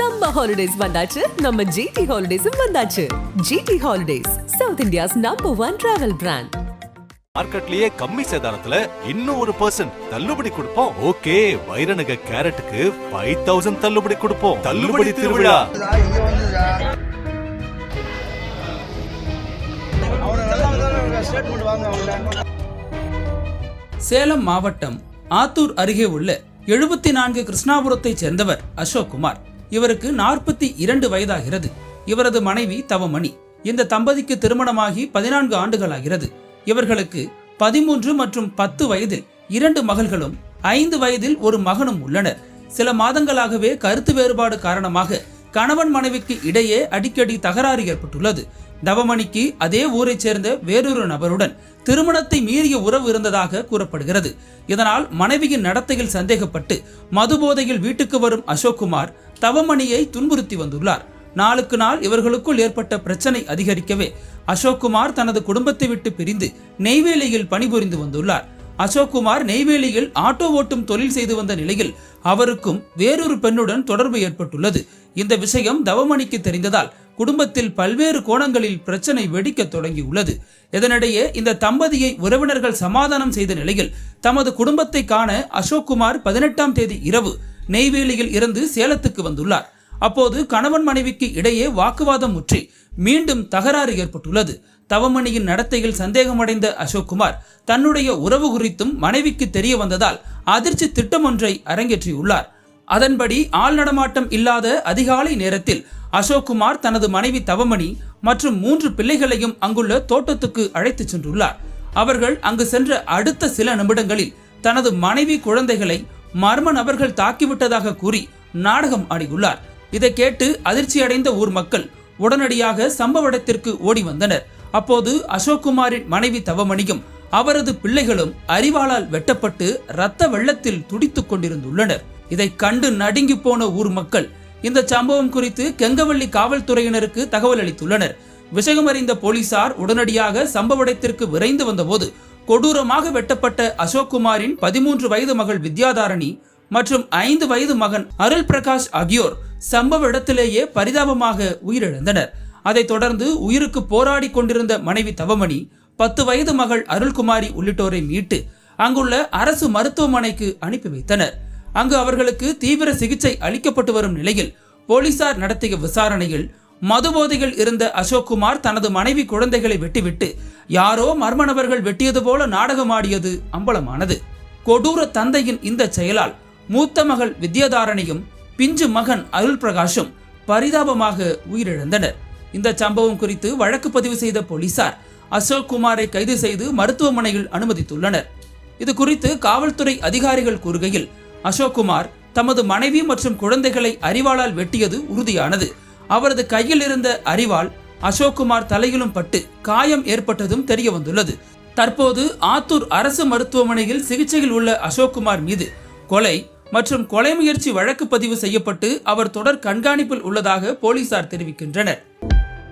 Summer holidays வந்தாச்சு. நம்ம GT ஹாலிடேஸும் வந்தாச்சு. G T holidays South India's number one travel brand மார்க்கெட்லயே கம்மி சேதாரத்துல இன்னும் ஒரு பர்சன்ட் தள்ளுபடி கொடுப்போம். ஓகே வைரநக கேரட்டுக்கு ஃபைவ் தௌசண்ட் தள்ளுபடி கொடுப்போம். தள்ளுபடி திருவிழா. சேலம் மாவட்டம் ஆத்தூர் அருகே உள்ள எழுபத்தி நான்கு கிருஷ்ணாபுரத்தைச் சேர்ந்தவர் அசோக் குமார் இவருக்கு நாற்பத்தி இரண்டு வயதாகிறது. இவரது மனைவி தவமணி. இந்த தம்பதிக்கு திருமணமாகி பதினான்கு ஆண்டுகளாகிறது. இவர்களுக்கு பதிமூன்று மற்றும் பத்து வயதில் இரண்டு மகள்களும் ஐந்து வயதில் ஒரு மகனும் உள்ளனர். சில மாதங்களாகவே கருத்து வேறுபாடு காரணமாக கணவன் மனைவிக்கு இடையே அடிக்கடி தகராறு ஏற்பட்டுள்ளது. தவமணிக்கு அதே ஊரைச் சேர்ந்த வேறொரு நபருடன் திருமணத்தை மீறிய உறவு இருந்ததாக கூறப்படுகிறது. இதனால் மனைவியின் நடத்தையில் சந்தேகப்பட்டு மதுபோதையில் வீட்டுக்கு வரும் அசோக்குமார் தவமணியை துன்புறுத்தி வந்துள்ளார். நாளுக்கு நாள் இவர்களுக்குள் ஏற்பட்ட பிரச்சனை அதிகரிக்கவே அசோக்குமார் தனது குடும்பத்தை விட்டு பிரிந்து நெய்வேலியில் பணிபுரிந்து வந்துள்ளார். அசோக்குமார் நெய்வேலியில் ஆட்டோ ஓட்டும் தொழில் செய்து வந்த நிலையில் அவருக்கும் வேறொரு பெண்ணுடன் தொடர்பு ஏற்பட்டுள்ளது. இந்த விஷயம் தவமணிக்கு தெரிந்ததால் குடும்பத்தில் பல்வேறு கோணங்களில் பிரச்சனை வெடிக்க தொடங்கியுள்ளது. இதனிடையே இந்த தம்பதியை உறவினர்கள் சமாதானம் செய்த நிலையில் தமது குடும்பத்தை காண அசோக்குமார் பதினெட்டாம் தேதி இரவு நெய்வேலியில் இருந்து சேலத்துக்கு வந்துள்ளார். அப்போது கணவன் மனைவிக்கு இடையே வாக்குவாதம் முற்றி மீண்டும் தகராறு ஏற்பட்டுள்ளது. தவமணியின் நடத்தையில் சந்தேகமடைந்த அசோக்குமார் தன்னுடைய உறவு குறித்தும் மனைவிக்கு தெரிய வந்ததால் அதிர்ச்சி திட்டம் ஒன்றை அரங்கேற்றியுள்ளார். அதன்படி ஆள் நடமாட்டம் இல்லாத அதிகாலை நேரத்தில் அசோக்குமார் தனது மனைவி தவமணி மற்றும் மூன்று பிள்ளைகளையும் அங்குள்ள தோட்டத்துக்கு அழைத்துச் சென்றுள்ளார். அவர்கள் அங்கு சென்ற அடுத்த சில நிமிடங்களில் தனது மனைவி குழந்தைகளை மர்ம நபர்கள் தாக்கிவிட்டதாக கூறி நாடகம் ஆடியுள்ளார். இதை கேட்டு அதிர்ச்சியடைந்த ஊர் மக்கள் உடனடியாக சம்பவ இடத்திற்கு ஓடி வந்தனர். அப்போது அசோக்குமாரின் மனைவி தவமணியும் அவரது பிள்ளைகளும் அரிவாளால் வெட்டப்பட்டு இரத்த வெள்ளத்தில் துடித்துக் கொண்டிருந்துள்ளனர். இதை கண்டு நடுங்கி போன ஊர் மக்கள் இந்த சம்பவம் குறித்து கெங்கவள்ளி காவல்துறையினருக்கு தகவல் அளித்துள்ளனர். விஷயம் அறிந்த போலீசார் உடனடியாக சம்பவ இடத்திற்கு விரைந்து வந்தபோது கொடூரமாக வெட்டப்பட்ட அசோக்குமாரின் பதிமூன்று வயது மகள் வித்யாதாரணி மற்றும் ஐந்து வயது மகன் அருள் பிரகாஷ் ஆகியோர் சம்பவ இடத்திலேயே பரிதாபமாக உயிரிழந்தனர். அதைத் தொடர்ந்து உயிருக்கு போராடி கொண்டிருந்த மனைவி தவமணி பத்து வயது மகள் அருள்குமாரி உள்ளிட்டோரை மீட்டு அங்குள்ள அரசு மருத்துவமனைக்கு அனுப்பி வைத்தனர். அங்கு அவர்களுக்கு தீவிர சிகிச்சை அளிக்கப்பட்டு வரும் நிலையில் போலீசார் நடத்திய விசாரணையில் மதுபோதையில் இருந்த அசோக்குமார் தனது மனைவி குழந்தைகளை வெட்டிவிட்டு யாரோ மர்ம நபர்கள் வெட்டியது போல நாடகமாடியது அம்பலமானது. கொடூர தந்தையின் இந்த செயலால் மூத்த மகள் வித்யாதாரணியும் பிஞ்சு மகன் அருள் பிரகாஷும் பரிதாபமாக உயிரிழந்தனர். இந்த சம்பவம் குறித்து வழக்கு பதிவு செய்த போலீசார் அசோக் குமாரை கைது செய்து மருத்துவமனையில் அனுமதித்துள்ளனர். இது குறித்து காவல்துறை அதிகாரிகள் கூறுகையில் அசோக்குமார் தமது மனைவி மற்றும் குழந்தைகளை அறிவாளால் வெட்டியது உறுதியானது. அவரது கையில் இருந்த அறிவால் அசோக்குமார் தலையிலும் பட்டு காயம் ஏற்பட்டதும் தெரிய வந்துள்ளது தற்போது ஆத்தூர் அரசு மருத்துவமனையில் சிகிச்சையில் உள்ள அசோக்குமார் மீது கொலை மற்றும் கொலை முயற்சி வழக்கு பதிவு செய்யப்பட்டு அவர் தொடர் கண்காணிப்பில் உள்ளதாக போலீசார் தெரிவிக்கின்றனர்.